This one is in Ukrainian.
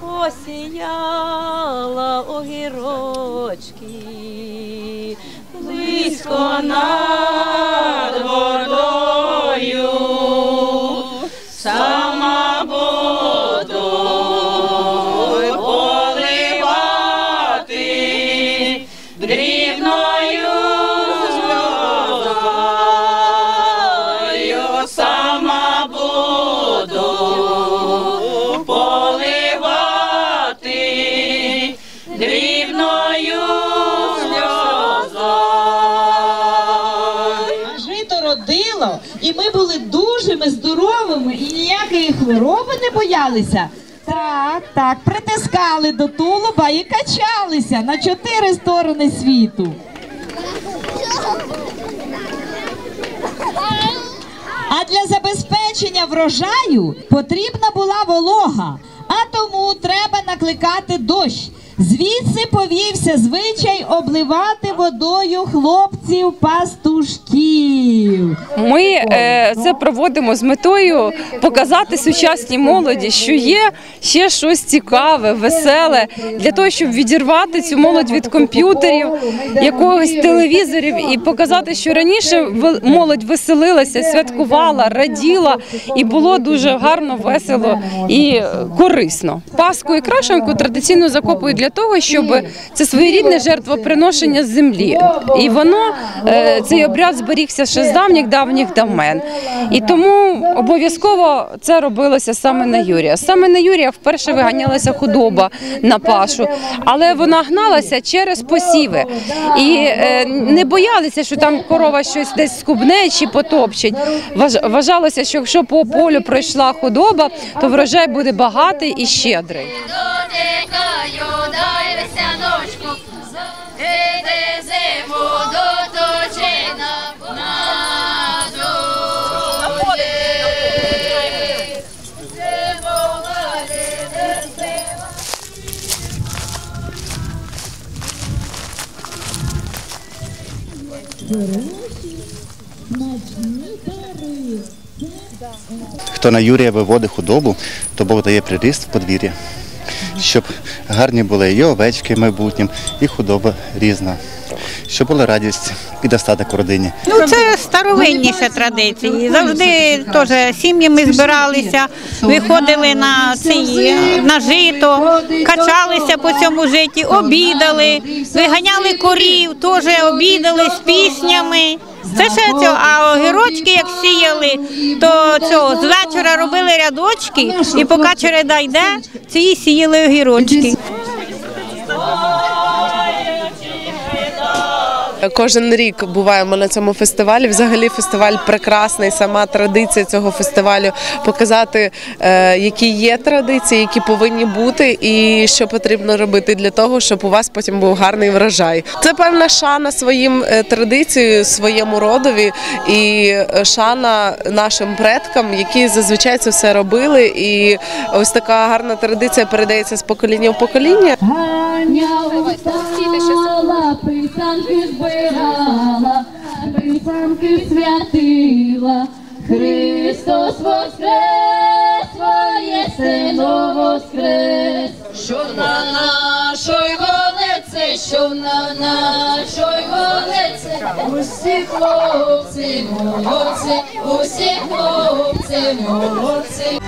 посіяла огірочки, близько над і ми були дужими, здоровими і ніякої хвороби не боялися. Так, так, притискали до тулуба і качалися на чотири сторони світу. А для забезпечення врожаю потрібна була волога, а тому треба накликати дощ. Звідси повівся звичай обливати водою хлопців пастушків. Ми е, це проводимо з метою показати сучасній молоді, що є ще щось цікаве, веселе для того, щоб відірвати цю молодь від комп'ютерів, якогось телевізорів, і показати, що раніше молодь веселилася, святкувала, раділа, і було дуже гарно, весело і корисно. Паску і крашенку традиційно закопують для того, щоб це своєрідне жертвоприношення з землі, і воно е, цей обряд зберігся ще з давніх давніх давмен. І тому обов'язково це робилося саме на Юрія. Саме на Юрія вперше виганялася худоба на пашу, але вона гналася через посіви і е, не боялися, що там корова щось десь скубне чи потопчить. Важ- Вважалося, що якщо по полю пройшла худоба, то врожай буде багатий і щедрий. Хто на Юрія виводить худобу, то Бог дає приріст в подвір'я, щоб гарні були і овечки майбутнім, і худоба різна, щоб була радість і достаток у родині. Ну, це старовинніша традиція. Завжди теж сім'ями збиралися, виходили на ці, на жито, качалися по цьому житті, обідали, виганяли корів, теж обідали з піснями. Це ще цього, а огірочки, як сіяли, то цього з вечора робили рядочки, і поки череда йде, ці сіяли огірочки. Кожен рік буваємо на цьому фестивалі. Взагалі фестиваль прекрасний. Сама традиція цього фестивалю показати, е, які є традиції, які повинні бути, і що потрібно робити для того, щоб у вас потім був гарний врожай. Це певна шана своїм е, традиціям, своєму родові і е, шана нашим предкам, які зазвичай це все робили. І ось така гарна традиція передається з покоління в покоління. Ганя устала, писанки збирала, писанки святила. Христос воскрес, своє сино воскрес. Що на нашої голиці, що на нашої голиці, усі хлопці молодці, усі хлопці молодці.